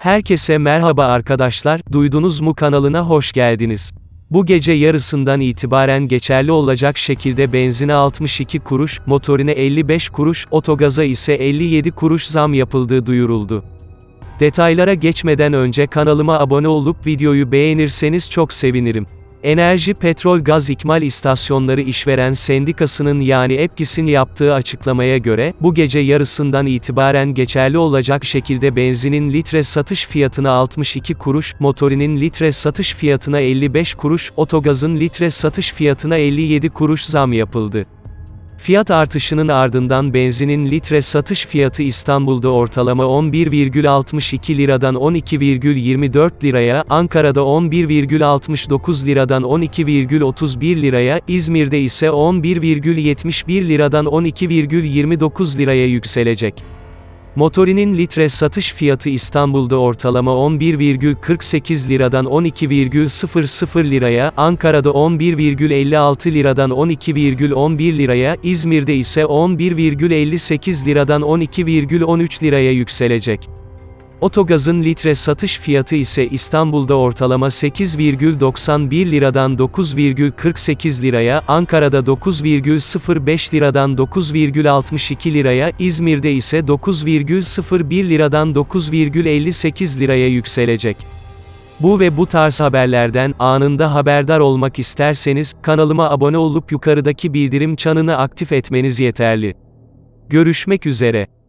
Herkese merhaba arkadaşlar, duydunuz mu kanalına hoş geldiniz. Bu gece yarısından itibaren geçerli olacak şekilde benzine 62 kuruş, motorine 55 kuruş, otogaza ise 57 kuruş zam yapıldığı duyuruldu. Detaylara geçmeden önce kanalıma abone olup videoyu beğenirseniz çok sevinirim. Enerji Petrol Gaz İkmal İstasyonları İşveren Sendikası'nın yani EPGİS'in yaptığı açıklamaya göre, bu gece yarısından itibaren geçerli olacak şekilde benzinin litre satış fiyatına 62 kuruş, motorinin litre satış fiyatına 55 kuruş, otogazın litre satış fiyatına 57 kuruş zam yapıldı. Fiyat artışının ardından benzinin litre satış fiyatı İstanbul'da ortalama 11,62 liradan 12,24 liraya, Ankara'da 11,69 liradan 12,31 liraya, İzmir'de ise 11,71 liradan 12,29 liraya yükselecek. Motorinin litre satış fiyatı İstanbul'da ortalama 11,48 liradan 12,00 liraya, Ankara'da 11,56 liradan 12,11 liraya, İzmir'de ise 11,58 liradan 12,13 liraya yükselecek. Otogazın litre satış fiyatı ise İstanbul'da ortalama 8,91 liradan 9,48 liraya, Ankara'da 9,05 liradan 9,62 liraya, İzmir'de ise 9,01 liradan 9,58 liraya yükselecek. Bu ve bu tarz haberlerden anında haberdar olmak isterseniz kanalıma abone olup yukarıdaki bildirim çanını aktif etmeniz yeterli. Görüşmek üzere.